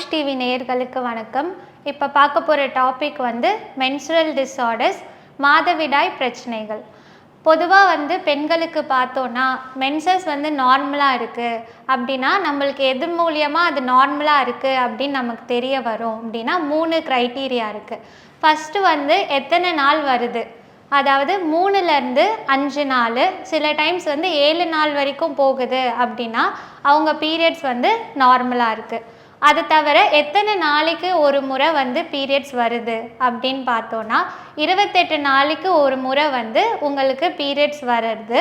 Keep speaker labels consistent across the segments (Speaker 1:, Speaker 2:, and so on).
Speaker 1: AYUSH TV நேயர்களுக்கு வணக்கம். இப்போ பார்க்க போகிற டாபிக் வந்து மென்சுரல் டிஸார்டர்ஸ் மாதவிடாய் பிரச்சனைகள். பொதுவாக வந்து பெண்களுக்கு பார்த்தோன்னா மென்சஸ் வந்து நார்மலாக இருக்குது அப்படின்னா நம்மளுக்கு எது மூலியமாக அது நார்மலாக இருக்குது அப்படின்னு நமக்கு தெரிய வரும். அப்படின்னா மூணு க்ரைட்டீரியா இருக்குது ஃபஸ்ட்டு வந்து எத்தனை நாள் வருது? அதாவது மூணுலேருந்து அஞ்சு நாள். சில டைம்ஸ் வந்து ஏழு நாள் வரைக்கும் போகுது அப்படின்னா அவங்க பீரியட்ஸ் வந்து நார்மலாக இருக்குது அது தவிர எத்தனை நாளைக்கு ஒரு முறை வந்து பீரியட்ஸ் வருது அப்படின்னு பார்த்தோன்னா இருபத்தெட்டு நாளைக்கு ஒரு முறை வந்து உங்களுக்கு பீரியட்ஸ் வருது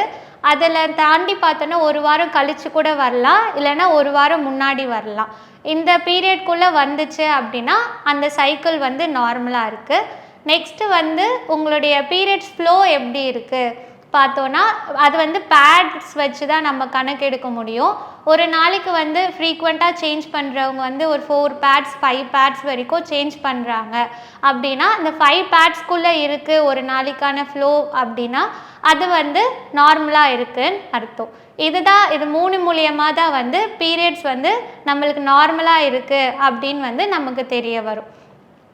Speaker 1: அதில் தாண்டி பார்த்தோன்னா ஒரு வாரம் கழிச்சு கூட வரலாம் இல்லைன்னா ஒரு வாரம் முன்னாடி வரலாம். இந்த பீரியட்குள்ளே வந்துச்சு அப்படின்னா அந்த சைக்கிள் வந்து நார்மலாக இருக்குது நெக்ஸ்ட்டு வந்து உங்களுடைய பீரியட்ஸ் ஃப்ளோ எப்படி இருக்குது பார்த்தோன்னா அது வந்து பேட்ஸ் வச்சு தான் நம்ம கணக்கெடுக்க முடியும். ஒரு நாளைக்கு வந்து ஃப்ரீக்வெண்ட்டாக சேஞ்ச் பண்ணுறவங்க வந்து ஒரு ஃபோர் பேட்ஸ் ஃபைவ் பேட்ஸ் வரைக்கும் சேஞ்ச் பண்ணுறாங்க அப்படின்னா இந்த ஃபைவ் பேட்ஸ்க்குள்ளே இருக்குது ஒரு நாளைக்கான ஃப்ளோ அப்படின்னா அது வந்து நார்மலாக இருக்குன்னு அர்த்தம். இதுதான் இது மூணு மூலியமாக தான் வந்து பீரியட்ஸ் வந்து நம்மளுக்கு நார்மலாக இருக்குது அப்படின்னு வந்து நமக்கு தெரிய வரும்.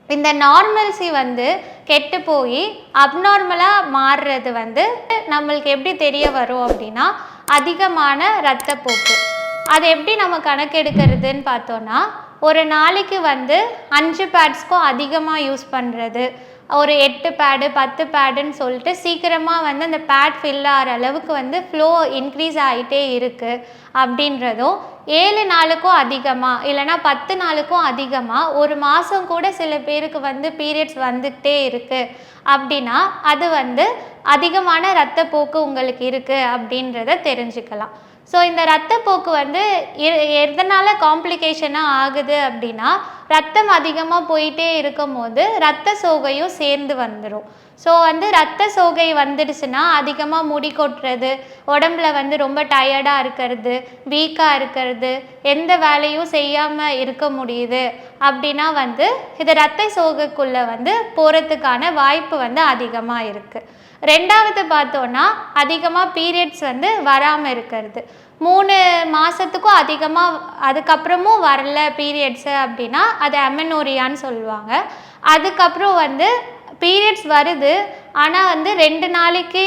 Speaker 1: இந்த நார்மல்சி வந்து கெட்டு போய் அப்நார்மலாக மாறுறது வந்து நம்மளுக்கு எப்படி தெரிய வரும் அப்படின்னா அதிகமான இரத்தப்போக்கு அது எப்படி நம்ம கணக்கெடுக்கிறதுன்னு பார்த்தோன்னா ஒரு நாளைக்கு வந்து அஞ்சு பேட்ஸ்க்கும் அதிகமாக யூஸ் பண்ணுறது ஒரு எட்டு பேடு பத்து பேடுன்னு சொல்லிட்டு சீக்கிரமாக வந்து அந்த பேட் ஃபில் ஆகிற அளவுக்கு வந்து ஃப்ளோ இன்க்ரீஸ் ஆகிட்டே இருக்குது அப்படின்றதும் ஏழு நாளுக்கும் அதிகமாக இல்லைனா பத்து நாளுக்கும் அதிகமாக ஒரு மாதம் கூட சில பேருக்கு வந்து பீரியட்ஸ் வந்துக்கிட்டே இருக்குது அப்படின்னா அது வந்து அதிகமான இரத்தப்போக்கு உங்களுக்கு இருக்குது அப்படின்றத தெரிஞ்சுக்கலாம். ஸோ இந்த ரத்தப்போக்கு வந்து எ- காம்ப்ளிகேஷனாக ஆகுது அப்படின்னா ரத்தம் அதிகமாக போயிட்டே இருக்கும் போது ரத்த சோகையும் சேர்ந்து வந்துடும் ஸோ வந்து ரத்த சோகை வந்துடுச்சுன்னா அதிகமாக முடி கொட்டுறது உடம்புல வந்து ரொம்ப டயர்டாக இருக்கிறது வீக்காக இருக்கிறது எந்த வேலையும் செய்யாமல் இருக்க முடியுது அப்படின்னா வந்து இது ரத்த சோகைக்குள்ளே வந்து போகிறதுக்கான வாய்ப்பு வந்து அதிகமாக இருக்குது ரெண்டாவது பார்த்தோன்னா அதிகமாக பீரியட்ஸ் வந்து வராமல் இருக்கிறது. மூணு மாதத்துக்கும் அதிகமாக அதுக்கப்புறமும் வரல பீரியட்ஸு அப்படின்னா அது அமெனோரியான்னு சொல்லுவாங்க. அதுக்கப்புறம் வந்து பீரியட்ஸ் வருது. ஆனால் வந்து ரெண்டு நாளைக்கு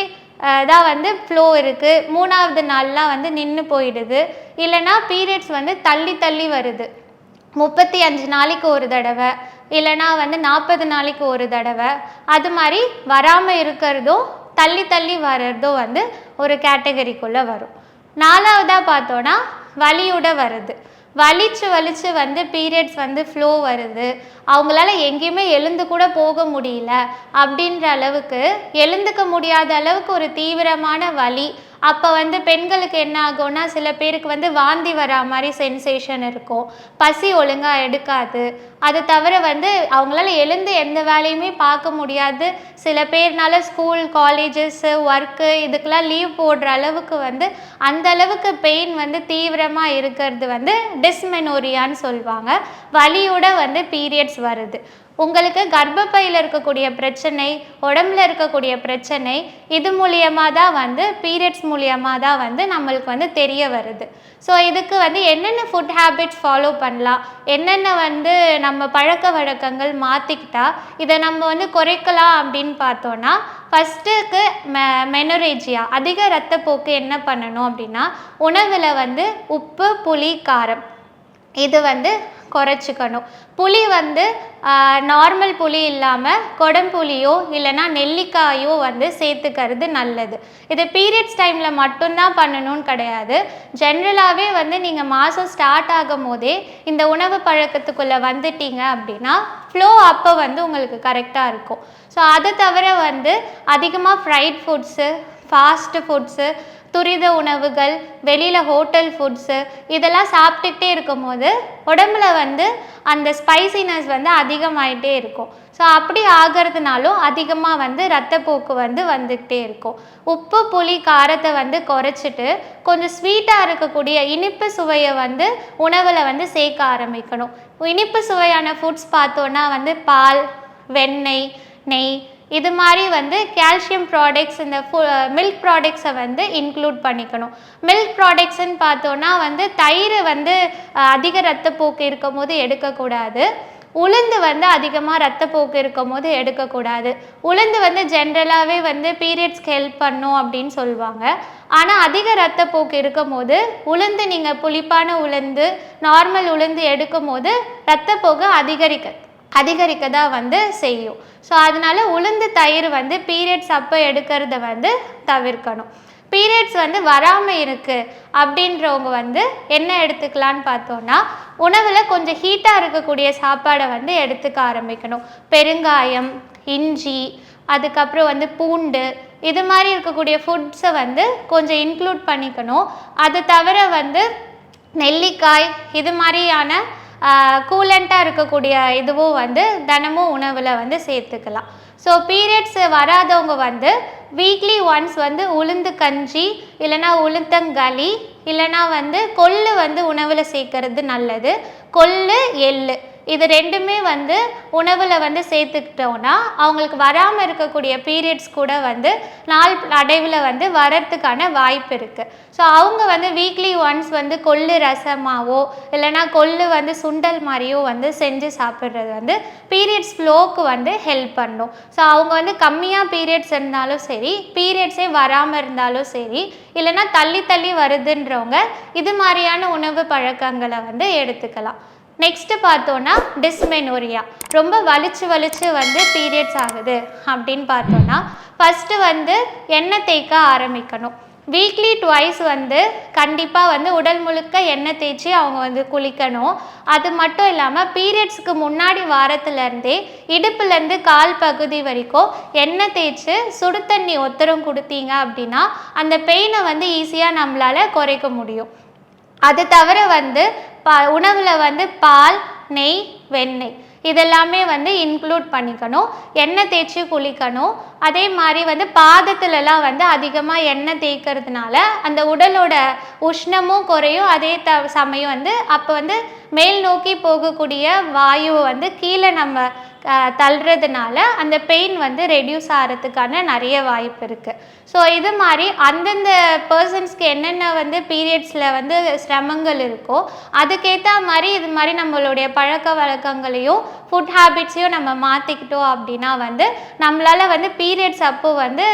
Speaker 1: தான் வந்து ஃப்ளோ இருக்குது மூணாவது நாள்லாம் வந்து நின்று போயிடுது. இல்லைன்னா பீரியட்ஸ் வந்து தள்ளி தள்ளி வருது. முப்பத்தி அஞ்சு நாளைக்கு ஒரு தடவை. இல்லைனா வந்து நாற்பது நாளைக்கு ஒரு தடவை. அது மாதிரி வராமல் இருக்கிறதும் தள்ளி தள்ளி வர்றதும் வந்து ஒரு கேட்டகரிக்குள்ளே வரும். நாலாவதாக பார்த்தோன்னா வலியோட வருது வலிச்சு வலிச்சு வந்து பீரியட்ஸ் வந்து ஃப்ளோ வருது. அவங்களால எங்கேயுமே எழுந்து கூட போக முடியல அப்படின்ற அளவுக்கு எழுந்துக்க முடியாத அளவுக்கு ஒரு தீவிரமான வலி. அப்போ வந்து பெண்களுக்கு என்ன ஆகும்னா சில பேருக்கு வந்து வாந்தி வரா மாதிரி சென்சேஷன் இருக்கும். பசி ஒழுங்காக எடுக்காது. அது தவிர வந்து அவங்களால எழுந்து எந்த வேலையுமே பார்க்க முடியாது. சில பேர்னால ஸ்கூல் காலேஜஸ்ஸு ஒர்க்கு இதுக்கெல்லாம் லீவ் போடுற அளவுக்கு வந்து அந்த அளவுக்கு பெயின் வந்து தீவிரமாக இருக்கிறது வந்து டிஸ்மெனோரியான்னு சொல்லுவாங்க. வலியோட வந்து பீரியட்ஸ் வருது. உங்களுக்கு கர்ப்பப்பையில் இருக்கக்கூடிய பிரச்சனை உடம்புல இருக்கக்கூடிய பிரச்சனை இது மூலியமாக தான் வந்து பீரியட்ஸ் மூலியமாக தான் வந்து நம்மளுக்கு வந்து தெரிய வருது. ஸோ இதுக்கு வந்து என்னென்ன ஃபுட் ஹேபிட்ஸ் ஃபாலோ பண்ணலாம்? என்னென்ன வந்து நம்ம பழக்க வழக்கங்கள் மாற்றிக்கிட்டா இதை நம்ம வந்து குறைக்கலாம் அப்படின்னு பார்த்தோன்னா ஃபஸ்ட்டுக்கு மெ மெனரேஜியா அதிக ரத்தப்போக்கு என்ன பண்ணணும் அப்படின்னா உணவில் வந்து உப்பு புளி காரம். இது வந்து குறைச்சிக்கணும். புளி வந்து நார்மல் புளி இல்லாமல் கொடம்புளியோ இல்லைன்னா நெல்லிக்காயோ வந்து சேர்த்துக்கிறது நல்லது. இது பீரியட்ஸ் டைமில் மட்டும்தான் பண்ணணும்னு கிடையாது. ஜென்ரலாகவே வந்து நீங்கள் மாதம் ஸ்டார்ட் ஆகும் போதே இந்த உணவு பழக்கத்துக்குள்ளே வந்துட்டீங்க அப்படின்னா ஃப்ளோ அப்போ வந்து உங்களுக்கு கரெக்டாக இருக்கும். ஸோ அதை தவிர வந்து அதிகமாக ஃப்ரைட் ஃபுட்ஸு ஃபாஸ்ட் ஃபுட்ஸு துரித உணவுகள் வெளியில் ஹோட்டல் ஃபுட்ஸு இதெல்லாம் சாப்பிட்டுக்கிட்டே இருக்கும்போது உடம்புல வந்து அந்த ஸ்பைசினஸ் வந்து அதிகமாயிட்டே இருக்கும். ஸோ அப்படி ஆகிறதுனாலும் அதிகமாக வந்து ரத்தப்போக்கு வந்து வந்துக்கிட்டே இருக்கும். உப்பு புளி காரத்தை வந்து குறைச்சிட்டு கொஞ்சம் ஸ்வீட்டாக இருக்கக்கூடிய இனிப்பு சுவையை வந்து உணவில் வந்து சேர்க்க ஆரம்பிக்கணும். இனிப்பு சுவையான ஃபுட்ஸ் பார்த்தோன்னா வந்து பால் வெண்ணெய் நெய் இது மாதிரி வந்து கால்சியம் ப்ராடக்ட்ஸ் இந்த மில்க் ப்ராடக்ட்ஸை வந்து இன்க்ளூட் பண்ணிக்கணும். மில்க் ப்ராடக்ட்ஸ்ன்னு பார்த்தோன்னா வந்து தயிர் வந்து அதிக ரத்தப்போக்கு இருக்கும் போது எடுக்கக்கூடாது. உளுந்து வந்து அதிகமாக ரத்தப்போக்கு இருக்கும் போது எடுக்கக்கூடாது. உளுந்து வந்து ஜென்ரலாகவே வந்து பீரியட்ஸ்க்கு ஹெல்ப் பண்ணும் அப்படின்னு சொல்லுவாங்க. ஆனால் அதிக ரத்தப்போக்கு இருக்கும் போது உளுந்து நீங்கள் புளிப்பான உளுந்து நார்மல் உளுந்து எடுக்கும் போது ரத்தப்போக்கு அதிகரிக்க அதிகரிக்க தான் வந்து செய்யும். ஸோ அதனால உளுந்து தயிர் வந்து பீரியட்ஸ் அப்போ எடுக்கிறத வந்து தவிர்க்கணும். பீரியட்ஸ் வந்து வராமல் இருக்குது அப்படின்றவங்க வந்து என்ன எடுத்துக்கலான்னு பார்த்தோன்னா உணவில் கொஞ்சம் ஹீட்டாக இருக்கக்கூடிய சாப்பாடை வந்து எடுத்துக்க ஆரம்பிக்கணும். பெருங்காயம் இஞ்சி அதுக்கப்புறம் வந்து பூண்டு இது மாதிரி இருக்கக்கூடிய ஃபுட்ஸை வந்து கொஞ்சம் இன்க்ளூட் பண்ணிக்கணும். அது தவிர வந்து நெல்லிக்காய் இது மாதிரியான கூலண்ட்டாக இருக்கக்கூடிய இதுவும் வந்து தினமும் உணவில் வந்து சேர்த்துக்கலாம். ஸோ பீரியட்ஸ் வராதவங்க வந்து வீக்லி ஒன்ஸ் வந்து உளுந்து கஞ்சி இல்லைன்னா உளுத்தங்களி இல்லைன்னா வந்து கொள்ளு வந்து உணவில் சேர்க்கறது நல்லது. கொள்ளு எள்ளு. இது ரெண்டுமே வந்து உணவில் வந்து சேர்த்துக்கிட்டோன்னா அவங்களுக்கு வராமல் இருக்கக்கூடிய பீரியட்ஸ் கூட வந்து நாள் அடைவில் வந்து வரத்துக்கான வாய்ப்பு இருக்குது ஸோ அவங்க வந்து வீக்லி ஒன்ஸ் வந்து கொள்ளு ரசமாவோ இல்லைனா கொள்ளு வந்து சுண்டல் மாதிரியோ வந்து செஞ்சு சாப்பிட்றது வந்து பீரியட்ஸ் ஃப்ளோக்கு வந்து ஹெல்ப் பண்ணும். ஸோ அவங்க வந்து கம்மியாக பீரியட்ஸ் இருந்தாலும் சரி பீரியட்ஸே வராமல் இருந்தாலும் சரி இல்லைன்னா தள்ளி தள்ளி வருதுன்றவங்க இது மாதிரியான உணவு பழக்கங்களை வந்து எடுத்துக்கலாம். நெக்ஸ்ட்டு பார்த்தோன்னா டிஸ்மெனோரியா ரொம்ப வலிச்சு வலிச்சு வந்து பீரியட்ஸ் ஆகுது அப்படின்னு பார்த்தோன்னா ஃபஸ்ட்டு வந்து எண்ணெய் தேய்க்க ஆரம்பிக்கணும். வீக்லி ட்வைஸ் வந்து கண்டிப்பாக வந்து உடல் முழுக்க எண்ணெய் தேய்ச்சி அவங்க வந்து குளிக்கணும். அது மட்டும் இல்லாமல் பீரியட்ஸ்க்கு முன்னாடி வாரத்துலேருந்தே இடுப்புலேருந்து கால் பகுதி வரைக்கும் எண்ணெய் தேய்ச்சி சுடு தண்ணி ஒத்தரம் கொடுத்தீங்க அப்படின்னா அந்த பெயினை வந்து ஈஸியாக நம்மளால் குறைக்க முடியும். அது தவிர வந்து பா உணவில் வந்து பால் நெய் வெண்ணெய். இதெல்லாமே வந்து இன்க்ளூட் பண்ணிக்கணும். எண்ணெய் தேய்ச்சி குளிக்கணும். அதே மாதிரி வந்து பாதத்துலலாம் வந்து அதிகமாக எண்ணெய் தேய்க்கிறதுனால அந்த உடலோட உஷ்ணமும் குறையும். அதே த சமயம் வந்து அப்போ வந்து மேல் நோக்கி போகக்கூடிய வாயுவை வந்து கீழே நம்ம தள்ளுறதுனால அந்த பெயின் வந்து ரெடியூஸ் ஆகிறதுக்கான நிறைய வாய்ப்பு இருக்குது ஸோ இது மாதிரி அந்தந்த பர்சன்ஸ்க்கு என்னென்ன வந்து பீரியட்ஸில் வந்து சிரமங்கள் இருக்கோ அதுக்கேற்ற மாதிரி இது மாதிரி நம்மளுடைய பழக்க வழக்கங்களையும் ஃபுட் ஹேபிட்ஸையும் நம்ம மாற்றிக்கிட்டோம் அப்படின்னா வந்து நம்மளால் வந்து பீரியட்ஸ் அப்போ வந்து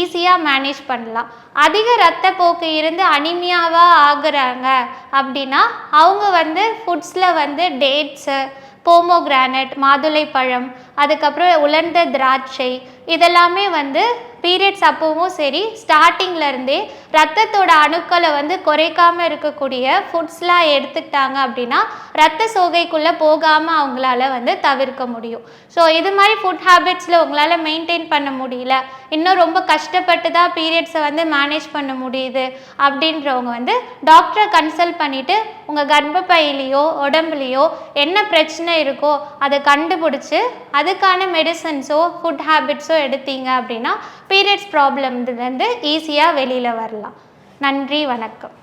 Speaker 1: ஈஸியாக மேனேஜ் பண்ணலாம். அதிக ரத்தப்போக்கு இருந்து அனிமியாவாக ஆகுறாங்க அப்படின்னா அவங்க வந்து ஃபுட்ஸில் வந்து டேட்ஸு போமோ கிரானைட் மாதுளை பழம் அதுக்கப்புறம் உலர்ந்த திராட்சை இதெல்லாமே வந்து பீரியட்ஸ் அப்பவும் சரி ஸ்டார்டிங்லேருந்தே ரத்தத்தோட அணுக்களை வந்து குறைக்காமல் இருக்கக்கூடிய ஃபுட்ஸ்லாம் எடுத்துக்கிட்டாங்க அப்படின்னா ரத்த சோகைக்குள்ளே போகாமல் அவங்களால வந்து தவிர்க்க முடியும். ஸோ இது மாதிரி ஃபுட் ஹேபிட்ஸில் உங்களால் மெயின்டைன் பண்ண முடியல இன்னும் ரொம்ப கஷ்டப்பட்டு தான் பீரியட்ஸை வந்து மேனேஜ் பண்ண முடியுது அப்படின்றவங்க வந்து டாக்டரை கன்சல்ட் பண்ணிவிட்டு உங்கள் கர்ப்பப்பையிலையோ உடம்புலையோ என்ன பிரச்சனை இருக்கோ அதை கண்டுபிடிச்சி அதுக்கான மெடிசன்ஸோ ஃபுட் ஹேபிட்ஸோ எடுத்தீங்க அப்படின்னா பீரியட்ஸ் ப்ராப்ளம்லேருந்து ஈஸியாக வெளியில் வரலாம். நன்றி வணக்கம்.